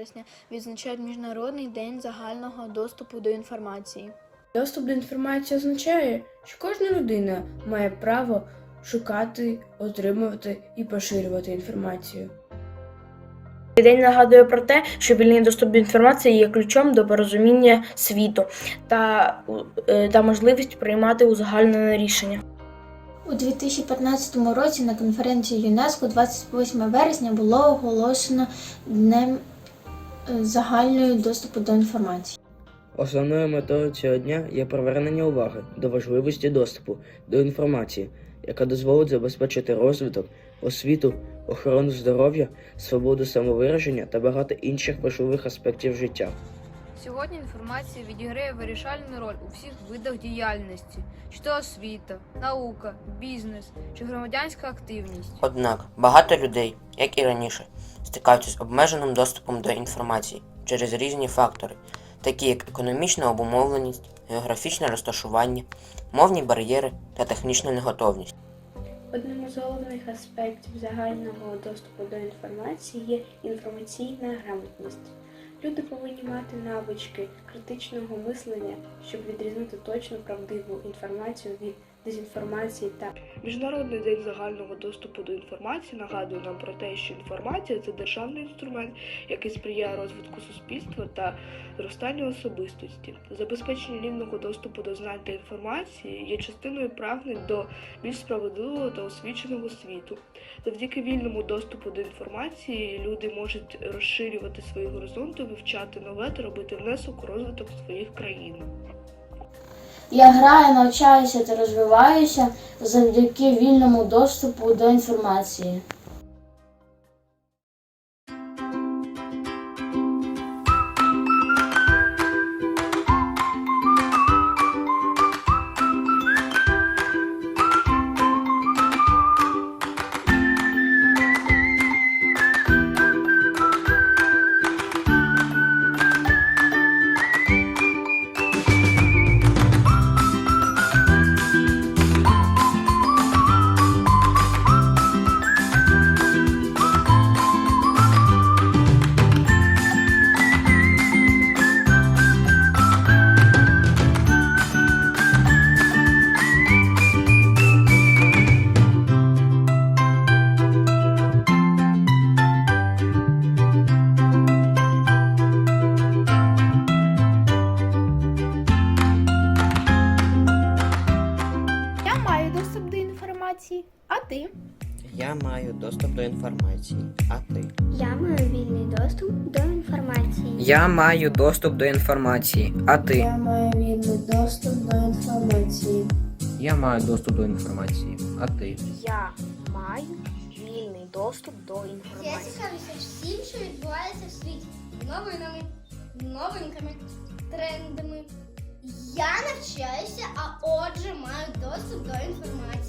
вересня відзначають Міжнародний день загального доступу до інформації. Доступ до інформації означає, що кожна людина має право шукати, отримувати і поширювати інформацію. Цей день нагадує про те, що вільний доступ до інформації є ключом до порозуміння світу та, е, та можливість приймати узагальнене рішення. У 2015 році на конференції ЮНЕСКО 28 вересня було оголошено Днем загального доступу до інформації. Основною метою цього дня є привернення уваги до важливості доступу до інформації, яка дозволить забезпечити розвиток, освіту, охорону здоров'я, свободу самовираження та багато інших важливих аспектів життя. Сьогодні інформація відіграє вирішальну роль у всіх видах діяльності, чи то освіта, наука, бізнес чи громадянська активність. Однак багато людей, як і раніше, стикаються з обмеженим доступом до інформації через різні фактори, такі як економічна обумовленість, географічне розташування, мовні бар'єри та технічна неготовність. Одним із головних аспектів загального доступу до інформації є інформаційна грамотність. Люди повинні мати навички критичного мислення, щоб відрізнити точну правдиву інформацію від дезінформації та Міжнародний день загального доступу до інформації нагадує нам про те, що інформація це державний інструмент, який сприяє розвитку суспільства та зростанню особистості. Забезпечення рівного доступу до знань та інформації є частиною прагнень до більш справедливого та освіченого світу. Завдяки вільному доступу до інформації люди можуть розширювати свої горизонти, вивчати нове та робити внесок у розвиток своїх країн. Я граю, навчаюся та розвиваюся завдяки вільному доступу до інформації. Інформації, а ти? Я маю доступ до інформації, а ти? Я маю вільний доступ до інформації. Я маю доступ до інформації, а ти? Я маю вільний доступ до інформації. Я маю доступ до інформації, а ти? Я маю вільний доступ до Я інформації. цікавлюся всім, що відбувається в світі. Новинами, новинками, трендами. Я навчаюся, а отже маю доступ до інформації.